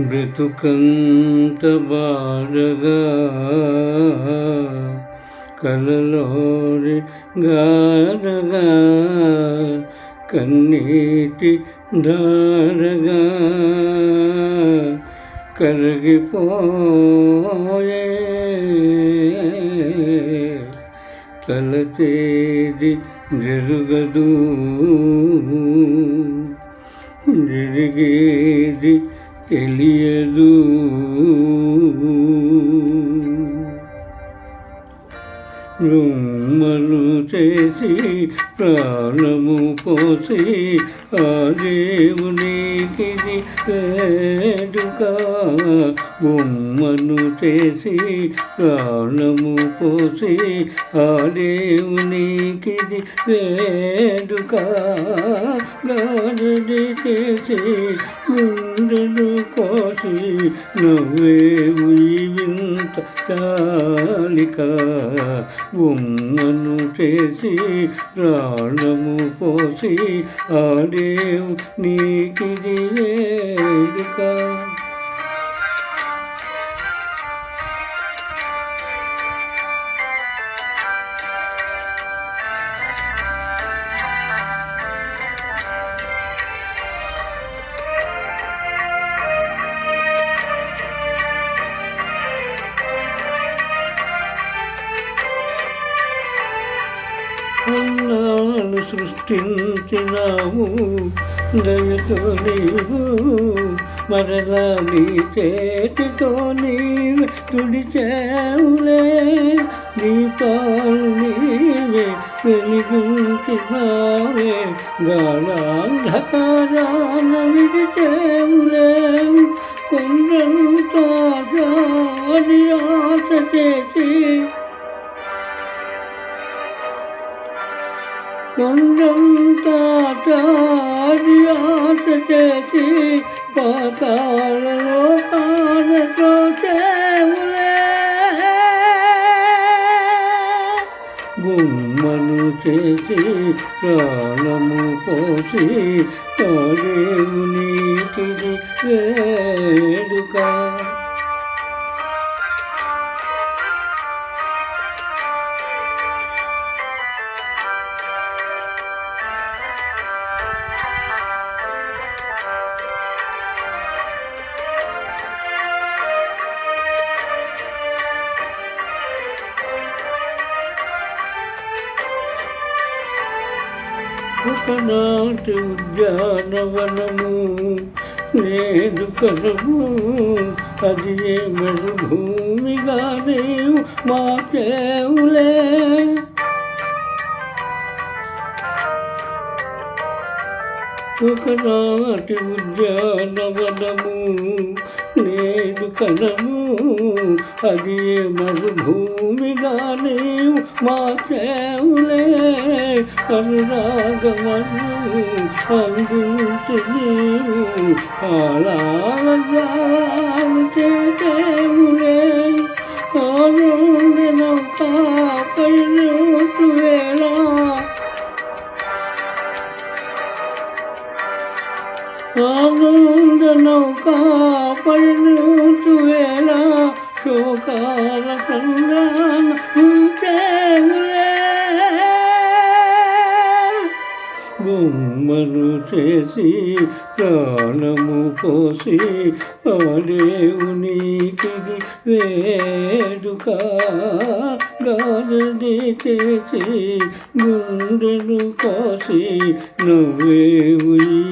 బ్రతుకంత బాడగా కలలోని గారగా కన్నీటి దారగా కరిగిపోయే తలచేది జరుగదు జరిగేది తెలియదు. రుమ్మలు చేసి ప్రాణము పోసి ఆ దేవునికి వేడుక. బొమ్మను చేసి ప్రాణము పోసి ఆ దేవునికి వేడుక. గాడి చేసి గుండెలు కోసి నవ్వేవు వింత చాలిక బొమ్మను చేసి ప్ర ప్రాణము పోసి ఆడేవు నీకిది వేడుక సృష్టించినావు. దయతో నీవు మరలా నీ చేతితో నీవు తుడిచేవులే. నీ పాలు నీవే వెలిగించినావే. గాఢాంధకారాన విడిచేవులే. కొండంతా ఆశ చేసి కొండంతా చాడి ఆశ చేసి పాతాళలో కానతో చేవులే గుమ్మను చేసి ప్రాణము పోసి దేవునికి వేడుక ఒకనాటి ఉద్యానవనము. లేదు కలము అది ఏ మరుభూమిగా నీవు ఒకనాటి ఉద్యానవనము నేడు కనము అది మరుభూమిగానే మరుభూమిగా మా చేవులే అనురాగమను అందించి నీవు కాలాల చేసేవులే. కాపై నూటు వేళ శోకాల సంధాన ఉంటేవులే చేసి ప్రాణము కోసి ఆ వేడుక గాలి చేసి గుండెలు కోసి నవ్వేవు ఈ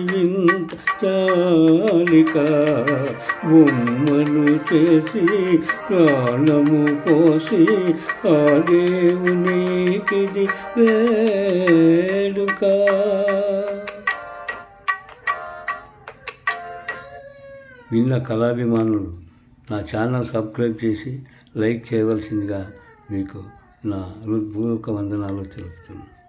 చాలిక బొమ్మను చేసి ప్రాణము పోసి ఆ దేవునికిది వేడుక. విన్న కళాభిమానులు నా ఛానల్ సబ్స్క్రైబ్ చేసి లైక్ చేయవలసిందిగా మీకు నా హృద్పూర్వక వందనాలు తెలుపుతున్నాను.